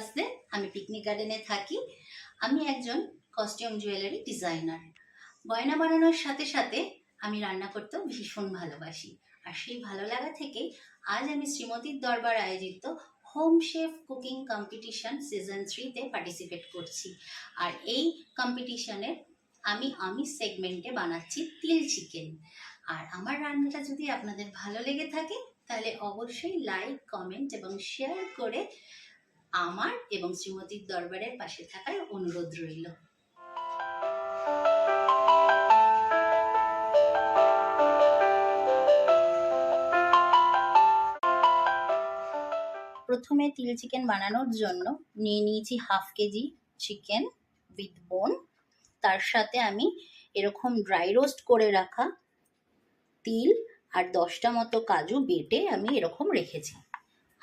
নমস্কার আমি পিকনিক গার্ডেনে থাকি। আমি একজন কস্টিউম জুয়েলারি ডিজাইনার গয়না বানানোর সাথে সাথে আমি রান্না করতেও ভীষণ ভালোবাসি। আর সেই ভালো লাগা থেকে আজ আমি শ্রীমতীর দরবার আয়োজিত home chef cooking competition season থ্রিতে পার্টিসিপেট করছি। আর এই কম্পিটিশনের আমি আমি সেগমেন্টে বানাচ্ছি তিল চিকেন আর আমার রান্নাটা যদি আপনাদের ভালো লেগে থাকে, তাহলে অবশ্যই লাইক কমেন্ট এবং শেয়ার করে আমার এবং শ্রীমতীর দরবারের পাশে থাকার অনুরোধ রইল। প্রথমে তিল চিকেন বানানোর জন্য নিয়ে নিয়েছি হাফ কেজি চিকেন উইথ বোন। তার সাথে আমি এরকম ড্রাই রোস্ট করে রাখা তিল আর দশটা মতো কাজু বেটে আমি এরকম রেখেছি।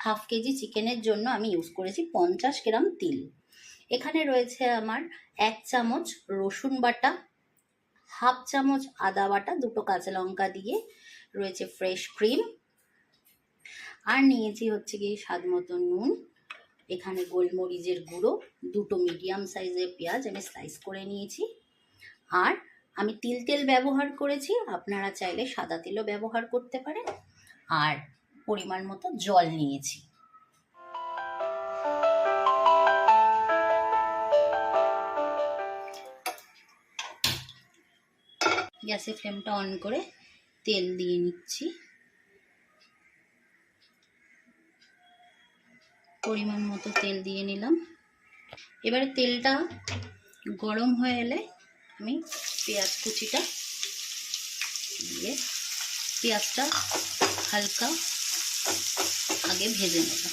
হাফ কেজি চিকেনের জন্য আমি ইউজ করেছি পঞ্চাশ গ্রাম তিল। এখানে রয়েছে আমার এক চামচ রসুন বাটা, হাফ চামচ আদা বাটা, দুটো কাঁচা লঙ্কা দিয়ে রয়েছে ফ্রেশ ক্রিম আর নিয়েছি হচ্ছে গিয়ে স্বাদ মতো নুন, এখানে গোলমরিচের গুঁড়ো, দুটো মিডিয়াম সাইজের পেঁয়াজ আমি স্লাইস করে নিয়েছি। আর আমি তিল তেল ব্যবহার করেছি, আপনারা চাইলে সাদা তেলও ব্যবহার করতে পারেন। আর পরিমাণ মতো জল নিয়েছি। গ্যাসের ফ্লেমটা অন করে তেল দিয়ে নিচ্ছি। পরিমাণ মতো তেল দিয়ে নিলাম। এবারে তেলটা গরম হয়ে এলে আমি পেঁয়াজ কুচিটা দিয়ে পেঁয়াজটা হালকা আগে ভেজে নেব।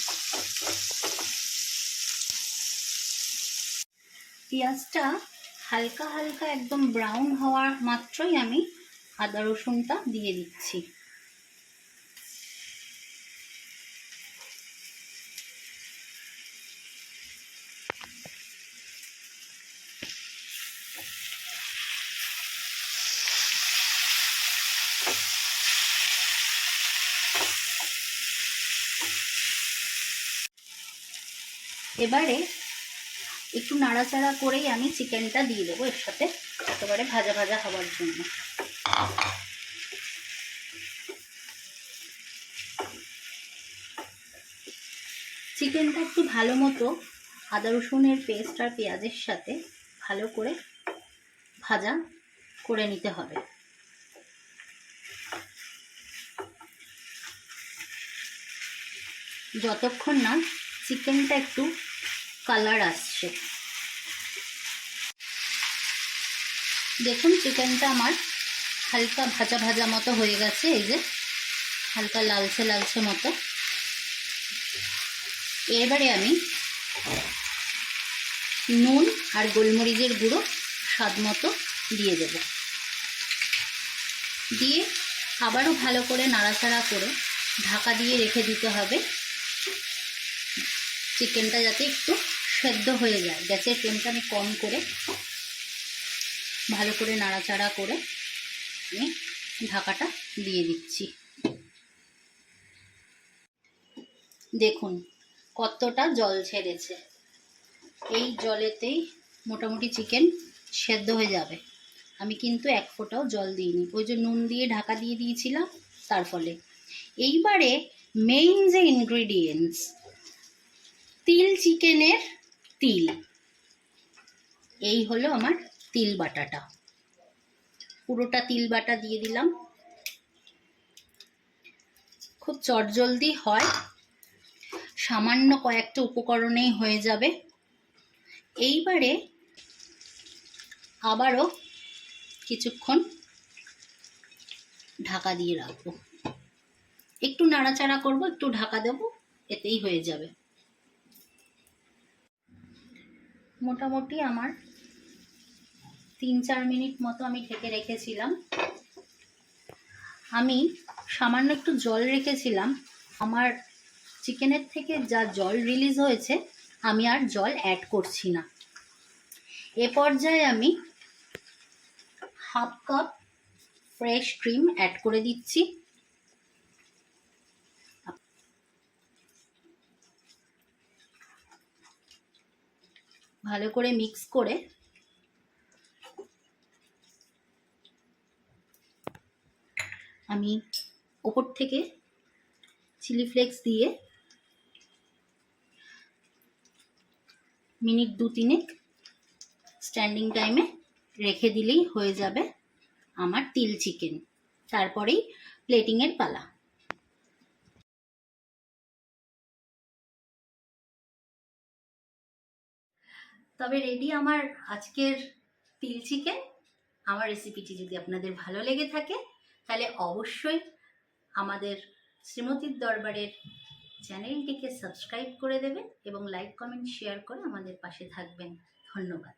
পেঁয়াজটা হালকা হালকা একদম ব্রাউন হওয়ার মাত্রই আমি আদা রসুনটা দিয়ে দিচ্ছি। এবারে একটু নাড়াচাড়া করেই আমি চিকেনটা দিয়ে দেবো এর সাথে, একেবারে ভাজা ভাজা হওয়ার জন্য। চিকেনটা একটু ভালো মতো আদা রসুনের পেস্ট আর পেঁয়াজের সাথে ভালো করে ভাজা করে নিতে হবে। যতক্ষণ না চিকেনটা একটু কালার আসছে। দেখুন, চিকেনটা আমার হালকা ভাজা ভাজা মতো হয়ে গেছে, এই যে হালকা লালচে লালচে মতো। এবারে আমি নুন আর গোলমরিচের গুঁড়ো স্বাদ মতো দিয়ে দেব। দিয়ে আবারও ভালো করে নাড়াচাড়া করে ঢাকা দিয়ে রেখে দিতে হবে। চিকেনটা যাতে একটু সেদ্ধ হয়ে যায়। গ্যাসের ফ্লেমটা আমি কম করে ভালো করে নাড়াচাড়া করে আমি ঢাকাটা দিয়ে দিচ্ছি। দেখুন, কতটা জল ছেড়েছে। এই জলেতেই মোটামুটি চিকেন সেদ্ধ হয়ে যাবে। আমি কিন্তু এক ফোঁটাও জল দিইনি। ওই যে নুন দিয়ে ঢাকা দিয়ে দিয়েছিলাম, তার ফলে। এইবারে মেইন যে ইনগ্রিডিয়েন্টস তিল চিকেনের তিল। এই হলো আমার তিল বাটাটা। পুরোটা তিল বাটা দিয়ে দিলাম। খুব চটজলদি হয়। সামান্য কয়েকটা উপকরণেই হয়ে যাবে। এইবারে আবারও কিছুক্ষণ ঢাকা দিয়ে রাখব। একটু নাড়াচাড়া করব, একটু ঢাকা দেব, এতেই হয়ে যাবে। মোটামুটি আমার তিন চার মিনিট মতো আমি ঢেকে রেখেছিলাম। আমি সামান্য একটু জল রেখেছিলাম। আমার চিকেনের থেকে যা জল রিলিজ হয়েছে, আমি আর জল অ্যাড করছি না। এ পর্যায়ে আমি half cup fresh cream add করে দিচ্ছি। ভালো করে মিক্স করে আমি ওপর থেকে চিলি ফ্লেক্স দিয়ে মিনিট দু তিনেক স্ট্যান্ডিং টাইমে রেখে দিলেই হয়ে যাবে আমার তিল চিকেন, তারপরেই প্লেটিংয়ের পালা। তবে রেডি আমার আজকের তিল চিকেন আমার রেসিপিটি যদি আপনাদের ভালো লেগে থাকে, তাহলে অবশ্যই আমাদের শ্রীমতীর দরবারের চ্যানেলটিকে সাবস্ক্রাইব করে দেবেন এবং লাইক কমেন্ট শেয়ার করে আমাদের পাশে থাকবেন। ধন্যবাদ।